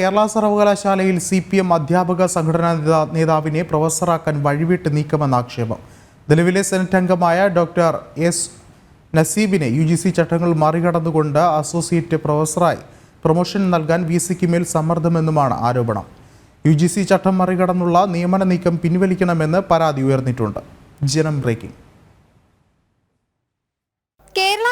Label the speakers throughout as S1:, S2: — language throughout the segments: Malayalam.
S1: കേരള സർവകലാശാലയിൽ സി പി എം അധ്യാപക സംഘടനാ നേതാ- നേതാവിനെ പ്രൊഫസറാക്കാൻ വഴിവിട്ട് നീക്കമെന്ന ആക്ഷേപം. നിലവിലെ സെനറ്റ് അംഗമായ ഡോക്ടർ എസ് നസീബിനെ യു ജി സി ചട്ടങ്ങൾ മറികടന്നുകൊണ്ട് അസോസിയേറ്റ് പ്രൊഫസറായി പ്രൊമോഷൻ നൽകാൻ വി സിക്ക് മേൽ സമ്മർദ്ദമെന്നുമാണ് ആരോപണം. യു ജി സി ചട്ടം മറികടന്നുള്ള നിയമന നീക്കം പിൻവലിക്കണമെന്ന് പരാതി ഉയർന്നിട്ടുണ്ട്. ജനം ബ്രേക്കിംഗ്
S2: കേരള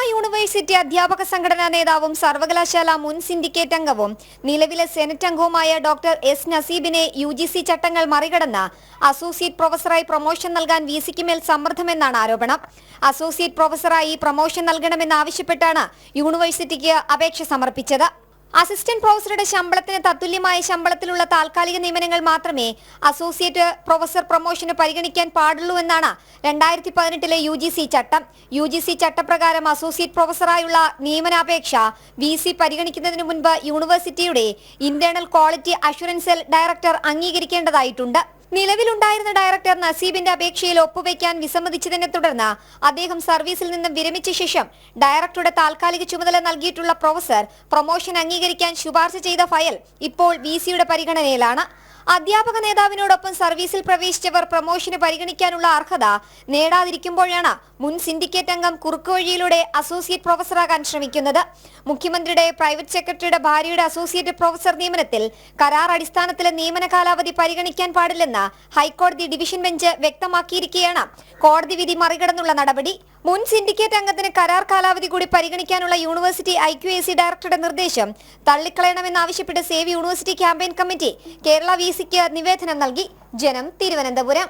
S2: യൂണിവേഴ്സിറ്റി അധ്യാപക സംഘടനാ നേതാവും സർവകലാശാല മുൻ സിൻഡിക്കേറ്റ് അംഗവും നിലവിലെ സെനറ്റ് അംഗവുമായ ഡോക്ടർ എസ് നസീബിനെ യു ജി സി ചട്ടങ്ങൾ മറികടന്ന് അസോസിയേറ്റ് പ്രൊഫസറായി പ്രൊമോഷൻ നൽകാൻ വി സിക്ക് മേൽ സമ്മർദ്ദമെന്നാണ് ആരോപണം. അസോസിയേറ്റ് പ്രൊഫസറായി പ്രൊമോഷൻ നൽകണമെന്നാവശ്യപ്പെട്ടാണ് യൂണിവേഴ്സിറ്റിക്ക് അപേക്ഷ സമർപ്പിച്ചത്. അസിസ്റ്റന്റ് പ്രൊഫസറുടെ ശമ്പളത്തിന് തത്തുല്യമായ ശമ്പളത്തിലുള്ള താൽക്കാലിക നിയമനങ്ങൾ മാത്രമേ അസോസിയേറ്റ് പ്രൊഫസർ പ്രൊമോഷന് പരിഗണിക്കാൻ പാടുള്ളൂ എന്നാണ് രണ്ടായിരത്തി പതിനെട്ടിലെ യു ജി സി ചട്ടം. യു ജി സി ചട്ടപ്രകാരം അസോസിയേറ്റ് പ്രൊഫസറായുള്ള നിയമനാപേക്ഷ വി സി പരിഗണിക്കുന്നതിന് മുൻപ് യൂണിവേഴ്സിറ്റിയുടെ internal quality assurance cell director അംഗീകരിക്കേണ്ടതായിട്ടുണ്ട്. നിലവിലുണ്ടായിരുന്ന ഡയറക്ടർ നസീബിന്റെ അപേക്ഷയിൽ ഒപ്പുവെക്കാൻ വിസമ്മതിച്ചതിനെ തുടർന്ന് അദ്ദേഹം സർവീസിൽ നിന്നും വിരമിച്ച ശേഷം ഡയറക്ടറുടെ താൽക്കാലിക ചുമതല നൽകിയിട്ടുള്ള പ്രൊഫസർ പ്രൊമോഷൻ അംഗീകരിക്കാൻ ശുപാർശ ചെയ്ത ഫയൽ ഇപ്പോൾ വി പരിഗണനയിലാണ്. അധ്യാപക നേതാവിനോടൊപ്പം സർവീസിൽ പ്രവേശിച്ചവർ പ്രമോഷന് പരിഗണിക്കാനുള്ള അർഹത നേടാതിരിക്കുമ്പോഴാണ് മുൻ സിൻഡിക്കേറ്റ് അംഗം കുറുക്കുവഴിയിലൂടെ അസോസിയേറ്റ് പ്രൊഫസറാകാൻ ശ്രമിക്കുന്നത്. മുഖ്യമന്ത്രിയുടെ പ്രൈവറ്റ് സെക്രട്ടറിയുടെ ഭാര്യയുടെ അസോസിയേറ്റ് പ്രൊഫസർ നിയമനത്തിൽ കരാർ അടിസ്ഥാനത്തിലെ നിയമന കാലാവധി പരിഗണിക്കാൻ പാടില്ലെന്ന് ഹൈക്കോടതി ഡിവിഷൻ ബെഞ്ച് വ്യക്തമാക്കിയിരിക്കുകയാണ് കോടതി വിധി മറികടന്നുള്ള നടപടി. മുൻ സിൻഡിക്കേറ്റ് അംഗത്തിന് കരാർ കാലാവധി കൂടി പരിഗണിക്കാനുള്ള university I Q A C ഡയറക്ടറുടെ നിർദ്ദേശം തള്ളിക്കളയണമെന്നാവശ്യപ്പെട്ട് save university campaign committee Kerala V സിക്ക് നിവേദനം നൽകി ജനം തിരുവനന്തപുരം